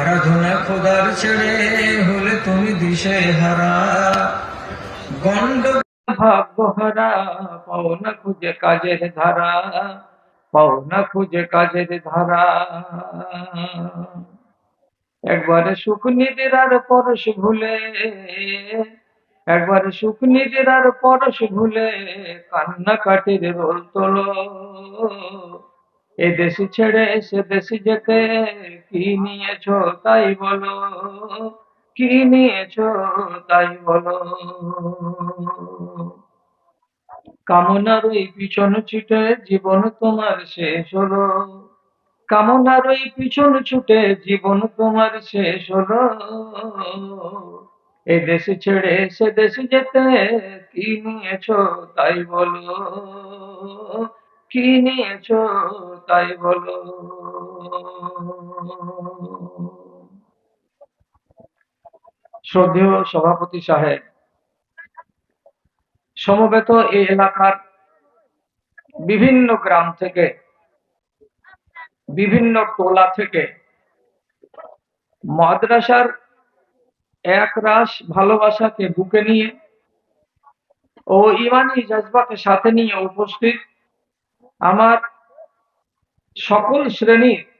আরাধনা খোদার ছেড়ে হলে তুমি দিশে হারা। গন্ড ভাগ্য হারা, পাও না খুঁজে কাজের ধারা, পাও না খুঁজে কাজের ধারা। একবারে সুখ নিদের আর পরশ ভুলে, একবারে সুখ নিদের আর পরশ ভুলে, কান্না কাটির রোল তোলো। এ দেশি ছেড়ে সে দেশি যেতে কি নিয়েছো তাই বলো? কি নিয়েছো তাই বলো? কামনার ওই পিছন ছুটে জীবন তোমার শেষ হলো। কামনার ওই পিছন ছুটে জীবন তোমার শেষ হলো। এই দেশে ছেড়ে সে দেশে যেতে কি নিয়েছো তাই বলো? কি নিয়েছো তাই বলো। শ্রদ্ধেয় সভাপতি সাহেব, সমবেত এই এলাকার বিভিন্ন গ্রাম থেকে, বিভিন্ন টোলা থেকে মাদ্রাসার এক রাস ভালোবাসাকে বুকে নিয়ে ও ইমানি জজবাকে সাথে নিয়ে উপস্থিত আমার সকল শ্রেণির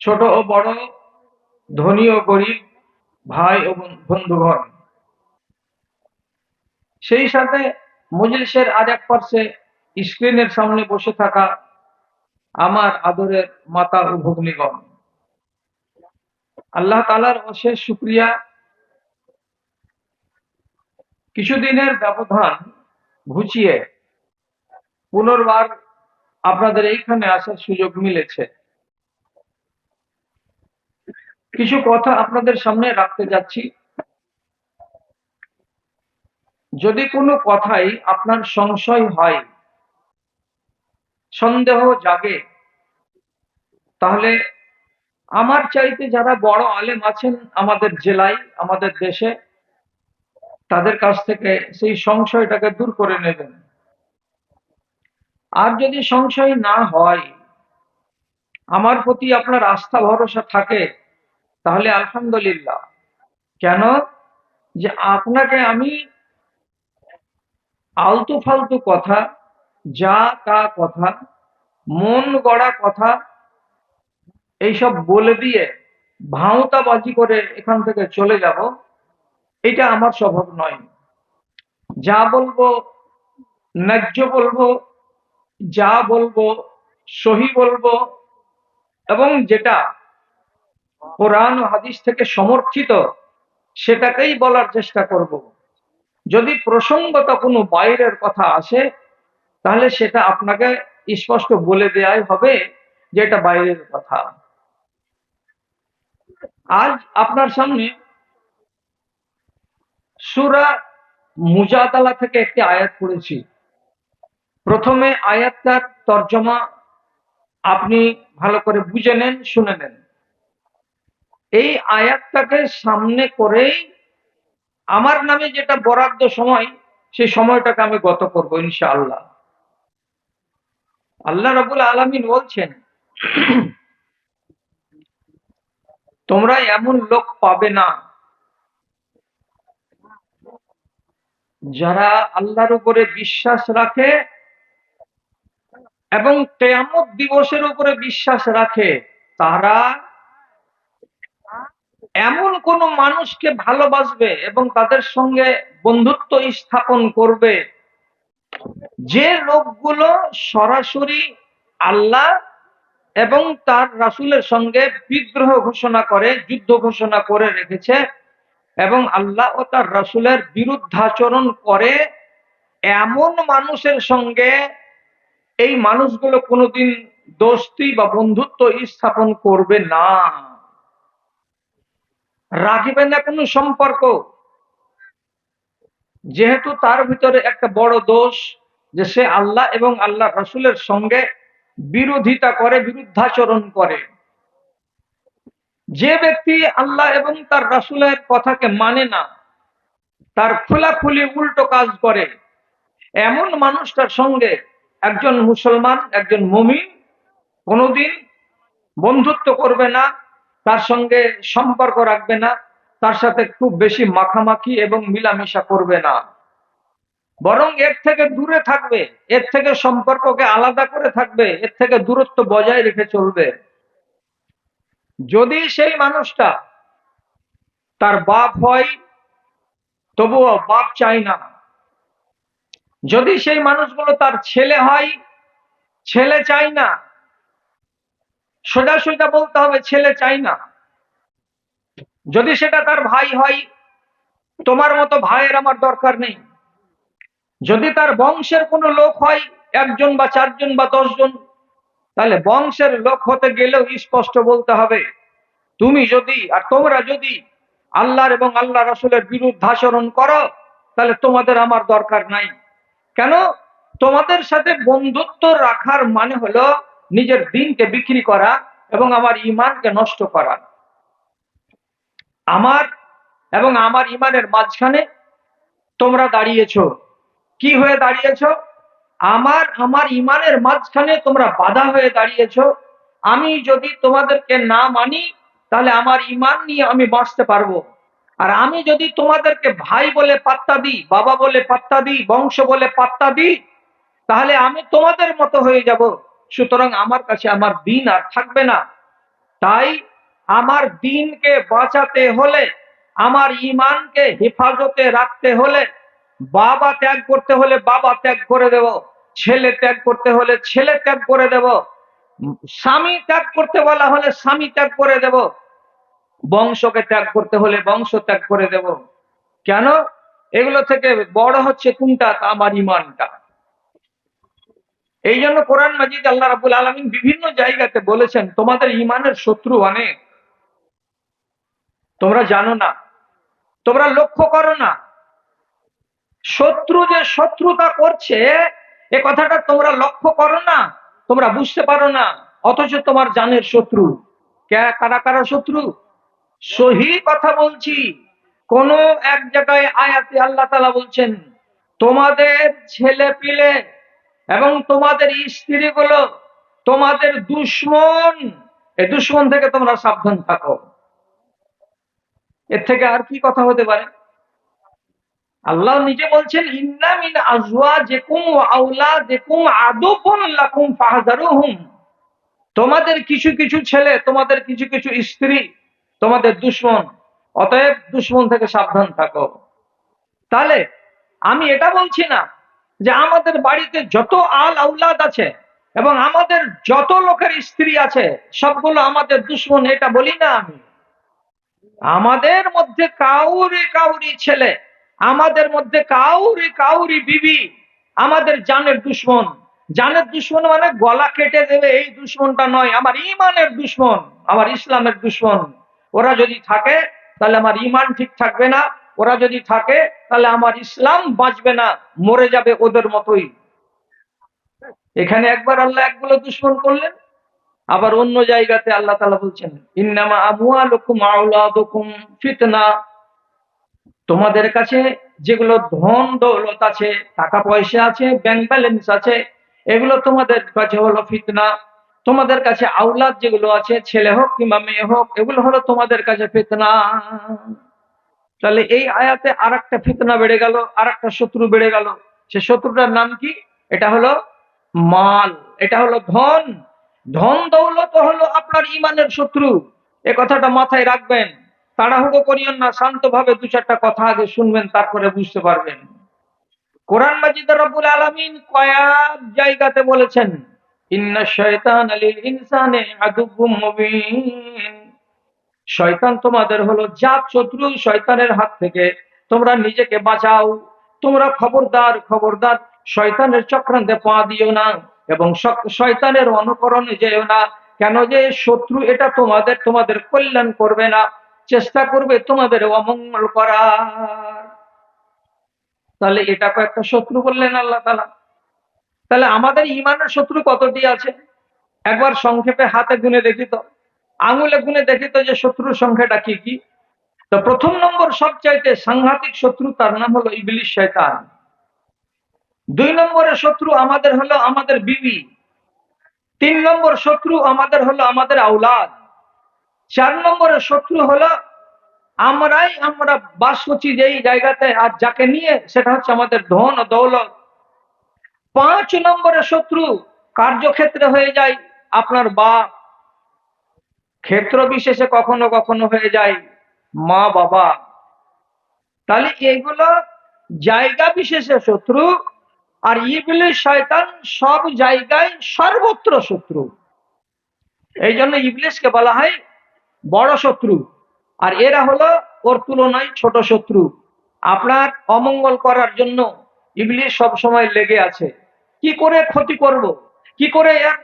ছোট ও বড়, ধনী ও গরিব, ভাই ও বন্ধুগণ। সেই সাথে মজলিসের আর এক পার্শ্বে স্ক্রিনের সামনে বসে থাকা আমার আদরের মাতা ও ভগ্নীগণ। আল্লাহ তালার অশেষ শুক্রিয়া। কিছুদিনের ব্যবধান ঘুচিয়ে পুনর্বার আপনাদের এইখানে আসার সুযোগ মিলেছে। কিছু কথা আপনাদের সামনে রাখতে যাচ্ছি। যদি কোনো কথাই আপনার সংশয় হয়, সন্দেহ জাগে, তাহলে আমার চাইতে যারা বড় আলেম আছেন আমাদের জেলায়, আমাদের দেশে, তাদের কাছ থেকে সেই সংশয়টাকে দূর করে নেবেন। আর যদি সংশয় না হয়, আমার প্রতি আপনার আস্থা, ভরসা থাকে, তাহলে আলহামদুলিল্লাহ। কেন? যে আপনাকে আমি আলতু ফালতু কথা, যা তা কথা, মন গড়া কথা, এইসব বলে দিয়ে ভাঁওতাবাজি করে এখান থেকে চলে যাব, এটা আমার স্বভাব নয়। যা বলব, ন্যায্য বলব যা বলব, সহি বলব এবং যেটা কোরআন হাদিস থেকে সমর্থিত, সেটাকেই বলার চেষ্টা করব। যদি প্রসঙ্গত কোনো বাইরের কথা আসে, তাহলে সেটা আপনাকে স্পষ্ট বলে দেয়াই হবে যে এটা বাইরের কথা। আজ আপনার সামনে সুরা মুজাদালা থেকে একটি আয়াত পড়েছি। প্রথমে আয়াতটার তর্জমা আপনি ভালো করে বুঝে নেন, শুনে নেন। এই আয়াতটাকে সামনে করেই আমার নামে যেটা বরাদ্দ সময়, সেই সময়টাকে আমি গত করব ইনশাআল্লাহ। আল্লাহ রাবুল আলমিন বলছেন, তোমরা এমন লোক পাবে না যারা আল্লাহর উপরে বিশ্বাস রাখে এবং কেয়ামত দিবসের উপরে বিশ্বাস রাখে, তারা এমন কোন মানুষকে ভালোবাসবে এবং তাদের সঙ্গে বন্ধুত্ব স্থাপন করবে, যে লোকগুলো সরাসরি আল্লাহ এবং তার রাসুলের সঙ্গে বিদ্রোহ ঘোষণা করে, যুদ্ধ ঘোষণা করে রেখেছে এবং আল্লাহ ও তার রাসুলের বিরুদ্ধাচরণ করে, এমন মানুষের সঙ্গে এই মানুষগুলো কোনোদিন দোস্তি বা বন্ধুত্ব স্থাপন করবে না। রাখবে না কোনো সম্পর্ক। যেহেতু তার ভিতরে একটা বড় দোষ যে সে আল্লাহ এবং আল্লাহ রসুলের সঙ্গে বিরোধিতা করে, বিরুদ্ধাচরণ করে। যে ব্যক্তি আল্লাহ এবং তার রাসুলের কথাকে মানে না, তার খোলাখুলি উল্টো কাজ করে। এমন মানুষটার সঙ্গে একজন মুসলমান, একজন মমিন কোনোদিন বন্ধুত্ব করবে না, তার সঙ্গে সম্পর্ক রাখবে না, তার সাথে খুব বেশি মাখামাখি এবং মিলামিশা করবে না। বরং এর থেকে দূরে থাকবে, এর থেকে সম্পর্ককে আলাদা করে থাকবে, এর থেকে দূরত্ব বজায় রেখে চলবে। যদি সেই মানুষটা তার বাপ হয়, তবুও বাপ চাই না। যদি সেই মানুষগুলো তার ছেলে হয়, ছেলে চাই না। সোজা সোজা বলতে হবে, ছেলে চাই না। যদি সেটা তার ভাই হয়, তোমার মতো ভাইয়ের আমার দরকার নেই। যদি তার বংশের কোনো লোক হয়, একজন বা চারজন বা দশজন, তাহলে বংশের লোক হতে গেলেও স্পষ্ট বলতে হবে, তুমি যদি আর তোমরা যদি আল্লাহর এবং আল্লাহ রসুলের বিরুদ্ধাচরণ করো, তাহলে তোমাদের আমার দরকার নাই। কেন? তোমাদের সাথে বন্ধুত্ব রাখার মানে হলো নিজের দিনকে বিক্রি করা এবং আমার ইমানকে নষ্ট করা। আমার এবং আমার ইমানের মাঝখানে তোমরা দাঁড়িয়েছো। কি হয়ে দাঁড়িয়েছ? আমার আমার ইমানের মাঝখানে তোমরা বাধা হয়ে দাঁড়িয়েছ। আমি যদি তোমাদেরকে না মানি, তাহলে আমার ইমান নিয়ে আমি বাঁচতে পারব। আর আমি যদি তোমাদেরকে ভাই বলে পাত্তা দিই, বাবা বলে পাত্তা দিই, বংশ বলে পাত্তা দিই, তাহলে আমি তোমাদের মতো হয়ে যাব। সুতরাং আমার কাছে আমার দিন আর থাকবে না। তাই আমার দিনকে বাঁচাতে হলে, আমার ইমানকে হেফাজতে রাখতে হলে, বাবা ত্যাগ করতে হলে বাবা ত্যাগ করে দেব, ছেলে ত্যাগ করতে হলে ছেলে ত্যাগ করে দেব, স্বামী ত্যাগ করতে বলা হলে স্বামী ত্যাগ করে দেব। বংশকে ত্যাগ করতে হলে বংশ ত্যাগ করে দেব। কেন? এগুলো থেকে বড় হচ্ছে কোনটা? আমার ইমানটা। এই জন্য কোরআন মাজিদ আল্লাহ রাবুল আলমিন বিভিন্ন জায়গাতে বলেছেন, তোমাদের ইমানের শত্রু অনেক। তোমরা জানো না। তোমরা লক্ষ্য করো না। শত্রু যে শত্রুতা করছে, এ কথাটা তোমরা লক্ষ্য করো না, তোমরা বুঝতে পারো না। অথচ তোমার জানের শত্রু। কারা কারা শত্রু? সহি কথা বলছি। কোন এক জায়গায় আয়াতে আল্লাহ তালা বলছেন, তোমাদের ছেলে পিলে এবং তোমাদের স্ত্রীগুলো তোমাদের দুশ্মন, এই দুশ্মন থেকে তোমরা সাবধান থাকো। এর থেকে আর কি কথা হতে পারে? আল্লাহ নিজে বলছেন, ইন্না মিন আজওয়াজিকুম ওয়া আওলাদিকুম আদুবুন লাকুম ফাহযারুহুম তোমাদের কিছু কিছু ছেলে, তোমাদের কিছু কিছু স্ত্রী তোমাদের দুশ্মন, অতএব দুশ্মন থেকে সাবধান থাকো। তাহলে আমি এটা বলছি না যে আমাদের বাড়িতে যত আল আউলাদ আছে এবং আমাদের যত লোকের স্ত্রী আছে, সবগুলো আমাদের দুশ্মন, এটা বলি না আমি। আমাদের মধ্যে কাউরি কাউরি ছেলে, আমাদের মধ্যে কাউরি কাউরি বিবি, আমাদের জানের দুশ্মন। জানের দুশ্মন মানে গলা কেটে দেবে, এই দুশ্মনটা নয়, আমার ইমানের দুশ্মন, আমার ইসলামের দুশ্মন। ওরা যদি থাকে, তাহলে আমার ইমান ঠিক থাকবে না। ওরা যদি থাকে, তাহলে আমার ইসলাম বাঁচবে না, মরে যাবে ওদের মতোই। এখানে একবার আল্লাহ একগুলো দুশ্মন করলেন, আবার অন্য জায়গাতে আল্লাহ তালা বলছেন, ইন্নামা আমুয়ালুকুম আউলাদুকুম ফিতনা। তোমাদের কাছে যেগুলো ধন দৌলত আছে, টাকা পয়সা আছে ব্যাংক ব্যালেন্স আছে, এগুলো তোমাদের কাছে হলো ফিতনা। তোমাদের কাছে আউলাদ যেগুলো আছে, ছেলে হোক কিংবা মেয়ে হোক, এগুলো হলো তোমাদের কাছে ফিতনা। তাহলে এই আয়াতে আর একটা ফিতনা বেড়ে গেল আর একটা শত্রু বেড়ে গেল। সে শত্রুটার নাম কি? এটা হলো মাল, এটা হলো ধন। ধন দৌলত হলো আপনার ইমানের শত্রু। এ কথাটা মাথায় রাখবেন। তাড়াহুড়ো করিয়েন না, শান্তভাবে দু চারটা কথা আগে শুনবেন, তারপরে বুঝতে পারবেন। কোরআন মাজিদ রব্বুল আলামিন কয়েক জায়গাতে বলেছেন শয়তান তোমাদের হলো জাত শত্রু, শয়তানের হাত থেকে তোমরা নিজেকে বাঁচাও। তোমরা খবরদার খবরদার, শয়তানের চক্রান্তে পা দিও না এবং শয়তানের অনুকরণে যেও না। কেন যে শত্রু এটা তোমাদের তোমাদের কল্যাণ করবে না, চেষ্টা করবে তোমাদের অমঙ্গল করার। তাহলে এটা কয়েকটা শত্রু বললেন আল্লাহ তালা তাহলে আমাদের ইমানের শত্রু কতটি আছে? একবার সংক্ষেপে হাতে গুনে দেখি তো। আঙুলে গুনে দেখি তো যে শত্রুর সংখ্যাটা কি কি। তো প্রথম নম্বর সবচাইতে সাংঘাতিক শত্রু তার নাম হলো ইবলিশ শয়তান। দুই নম্বরের শত্রু আমাদের হলো আমাদের বিবি। তিন নম্বর শত্রু আমাদের হলো আমাদের আউলাদ। চার নম্বরের শত্রু হলো আমরাই আমরা বাস করছি যেই জায়গাতে আর যাকে নিয়ে, সেটা হচ্ছে আমাদের ধন ও দৌলত। পাঁচ নম্বরের শত্রু কার্যক্ষেত্রে হয়ে যায় আপনার বাপ ক্ষেত্র বিশেষে কখনো কখনো হয়ে যায় মা বাবা। তাহলে এগুলো জায়গা বিশেষে শত্রু আর ইবলিশ শয়তান সব জায়গায় সর্বত্র শত্রু। এই জন্য ইবলিশকে বলা হয় বড় শত্রু। আর এরা হলো ওর তুলনায় ছোট শত্রু। আপনার অমঙ্গল করার জন্য ইবলিশ সব সময় লেগে আছে। কি করে ক্ষতি করব কি করে এর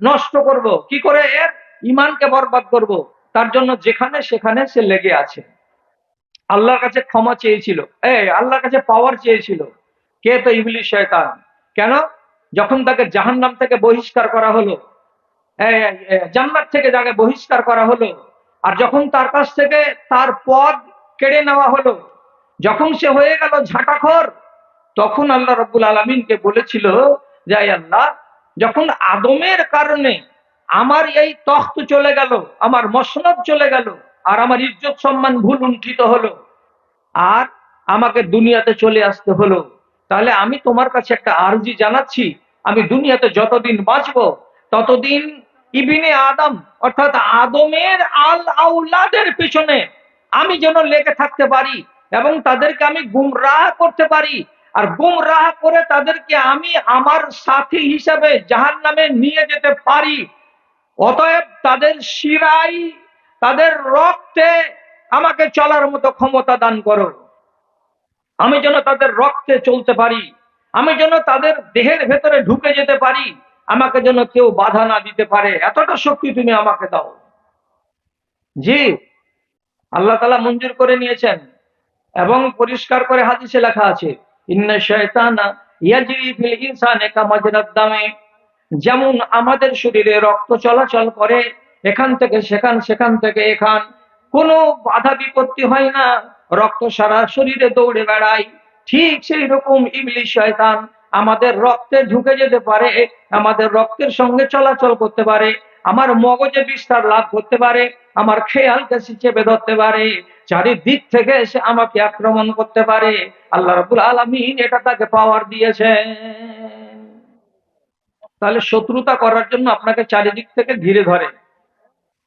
নষ্ট করব কি করে এর ইমানকে বরবাদ করব? তার জন্য যেখানে সেখানে সে লেগে আছে। আল্লাহর কাছে ক্ষমা চেয়েছিল। এই, আল্লাহর কাছে পাওয়ার চেয়েছিল। কে তো ইবলিশ শয়তান? কেন? যখন তাকে জাহান্নাম থেকে বহিষ্কার করা হলো জান্নাত থেকে যাকে বহিষ্কার করা হলো, আর যখন তার কাছ থেকে তার পদ কেড়ে নেওয়া হলো, যখন সে হয়ে গেল ঝাঁটাখর তখন আল্লাহ রব্বুল আলমিনকে বলেছিল যে "আয় আল্লাহ, যখন আদমের কারণে আমার এই তখ্ত চলে গেল, আমার মসনদ চলে গেল, আর আমার ইজ্জত সম্মান ভুল উন্ঠিত হলো, আর আমাকে দুনিয়াতে চলে আসতে হলো, তাহলে আমি তোমার কাছে একটা আরজি জানাচ্ছি, আমি দুনিয়াতে যতদিন বাঁচবো, ততদিন ইবিনে আদম, অর্থাৎ আদমের আল আউলাদের পিছনে আমি যেন লেগে থাকতে পারি এবং তাদেরকে আমি গুমরাহ করতে পারি। আর গুমরাহ করে তাদেরকে আমি আমার সাথী হিসাবে জাহান নামে নিয়ে যেতে পারি। অতএব তাদের শিরাই তাদের রক্তে আমাকে চলার মতো ক্ষমতা দান করো। আমি যেন তাদের রক্তে চলতে পারি, আমি যেন তাদের দেহের ভেতরে ঢুকে যেতে পারি, আমাকে যেন কেউ বাধা না দিতে পারে। এতটা শক্তি তুমি আমাকে দাও। জি, আল্লাহ তালা মঞ্জুর করে নিয়েছেন এবং পরিষ্কার করে হাদিসে লেখা আছে শয়তানা ফিল ইনসানে দামে যেমন আমাদের শরীরে রক্ত চলাচল করে, এখান থেকে সেখান সেখান থেকে এখান। কোনো বাধা বিপত্তি হয় না। রক্ত সারা শরীরে দৌড়ে বেড়ায়। ঠিক সেই রকম ইবলিশ শয়তান আমাদের রক্তে ঢুকে যেতে পারে, আমাদের রক্তের সঙ্গে চলাচল করতে পারে। আমার মগজে বিস্তার লাভ করতে পারে, আমার খেয়ালকে চেপে ধরতে পারে, চারিদিক থেকে এসে আমাকে আক্রমণ করতে পারে। আল্লাহ রাবুল আলমিন এটা তাকে পাওয়ার দিয়েছে। তাহলে শত্রুতা করার জন্য আপনাকে চারিদিক থেকে ঘিরে ধরে।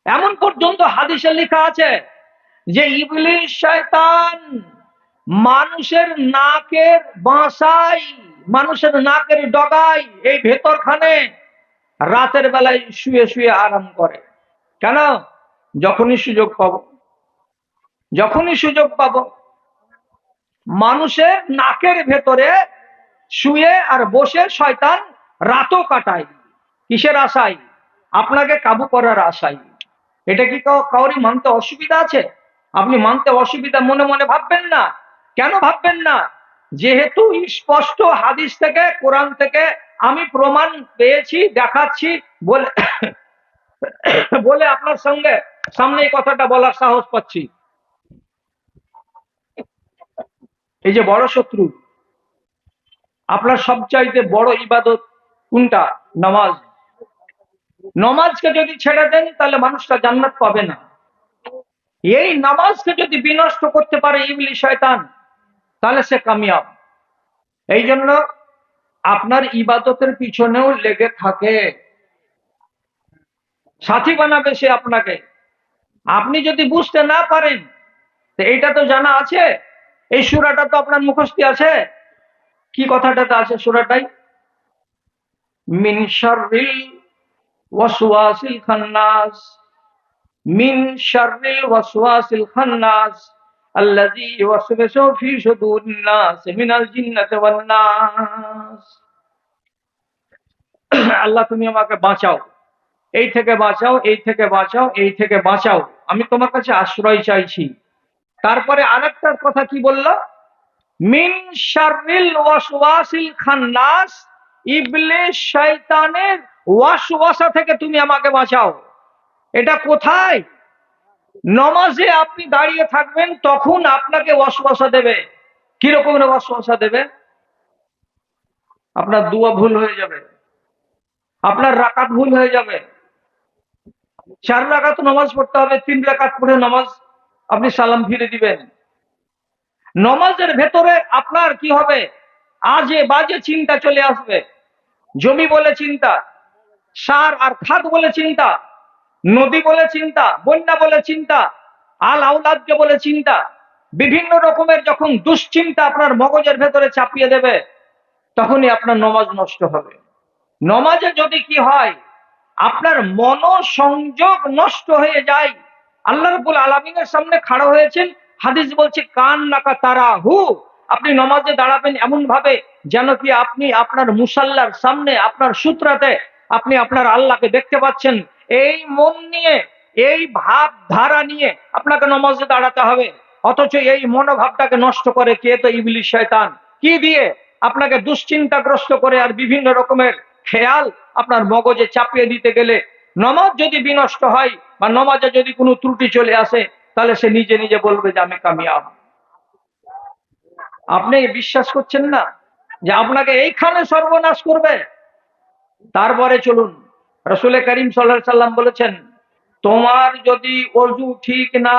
এমন পর্যন্ত হাদিসে লেখা আছে যে ইবলিশ শয়তান মানুষের নাকের বাসাই মানুষের নাকের ডগাই এই ভেতরখানে রাতের বেলায় শুয়ে শুয়ে আরাম করে। কেন? যখনই সুযোগ পাবো। যখনই সুযোগ পাবো। মানুষের নাকের ভেতরে শুয়ে আর বসে শয়তান রাতও কাটায়। কিসের আশায়? আপনাকে কাবু করার আশায়। এটা কি কাউ- কাউরি মানতে অসুবিধা আছে? আপনি মানতে অসুবিধা মনে মনে ভাববেন না। কেন ভাববেন না? যেহেতু স্পষ্ট হাদিস থেকে, কোরআন থেকে আমি প্রমাণ পেয়েছি, দেখাচ্ছি বলে বলে আপনার সঙ্গে সামনে এই কথাটা বলার সাহস পাচ্ছি। এই যে বড় শত্রু, আপনার সবচাইতে বড় ইবাদত কোনটা? নামাজ। নমাজকে যদি ছেড়ে দেন, তাহলে মানুষটা জান্নাত পাবে না। এই নামাজকে যদি বিনষ্ট করতে পারে ইবলি শয়তান তাহলে সে কামিয়াব। এই জন্য আপনার ইবাদতের পিছনেও লেগে থাকে। সাথী বানাবে সে আপনাকে। আপনি যদি বুঝতে না পারেন, তো এইটা তো জানা আছে, এই সুরাটা তো আপনার মুখস্থি আছে। কি কথাটাতে আছে সুরাটাই? মিন শাররিল খান্নাস। মিন শাররিল খান্নাস। আল্লাহ, তুমি আমাকে বাঁচাও। এই থেকে বাঁচাও, এই থেকে বাঁচাও, এই থেকে বাঁচাও। আমি তোমার কাছে আশ্রয় চাইছি। তারপরে আরেকটা কথা কি বলল? মিন শাররিল ওয়াসওয়াসিল খান্নাস ইবলিশ শয়তানের ওয়াসওয়াসা থেকে তুমি আমাকে বাঁচাও। এটা কোথায়? নমাজে আপনি দাঁড়িয়ে থাকবেন, তখন আপনাকে ওয়াসওয়াসা দেবে। কি রকমের ওয়াসওয়াসা দেবে? আপনার দুয়া ভুল হয়ে যাবে। আপনার রাকাত ভুল হয়ে যাবে। চার রাকাত নামাজ পড়তে হবে, তিন রাকাত পড়ে নামাজ আপনি সালাম ফিরে দিবেন। নমাজের ভেতরে আপনার কি হবে? আজে বাজে চিন্তা চলে আসবে। জমি বলে চিন্তা, সার আর খাদ বলে চিন্তা নদী বলে চিন্তা, বন্যা বলে চিন্তা, আল আউলাদকে বলে চিন্তা, বিভিন্ন রকমের যখন দুশ্চিন্তা আপনার মগজের ভেতরে চাপিয়ে দেবে, তখনই আপনার নমাজ নষ্ট হবে। নমাজে যদি কি হয়, আপনার মনোসংযোগ নষ্ট হয়ে যায়। আল্লাহ রবুল আলমিনের সামনে খাড়া হয়েছেন, হাদিস বলছে কান নাকা তারা হু আপনি নমাজে দাঁড়াবেন এমন ভাবে যেন কি আপনি আপনার মুসাল্লার সামনে, আপনার সূত্রাতে আপনি আপনার আল্লাহকে দেখতে পাচ্ছেন। এই মন নিয়ে, এই ভাব ধারা নিয়ে আপনাকে নমাজে দাঁড়াতে হবে। অথচ এই মনোভাবটাকে নষ্ট করে কে তো ইবলিশ শয়তান? কি দিয়ে? আপনাকে দুশ্চিন্তাগ্রস্ত করে আর বিভিন্ন রকমের খেয়াল আপনার মগজে চাপিয়ে দিতে গেলে নমাজ যদি বিনষ্ট হয় বা নমাজে যদি কোনো ত্রুটি চলে আসে, তাহলে সে নিজে নিজে বলবে যে আমি কামিয়াব। আপনি বিশ্বাস করছেন না যে আপনাকে এইখানে সর্বনাশ করবে? তারপরে চলুন। রসুল করিম সাল্লাম বলেছেন তোমার যদি অজু ঠিক না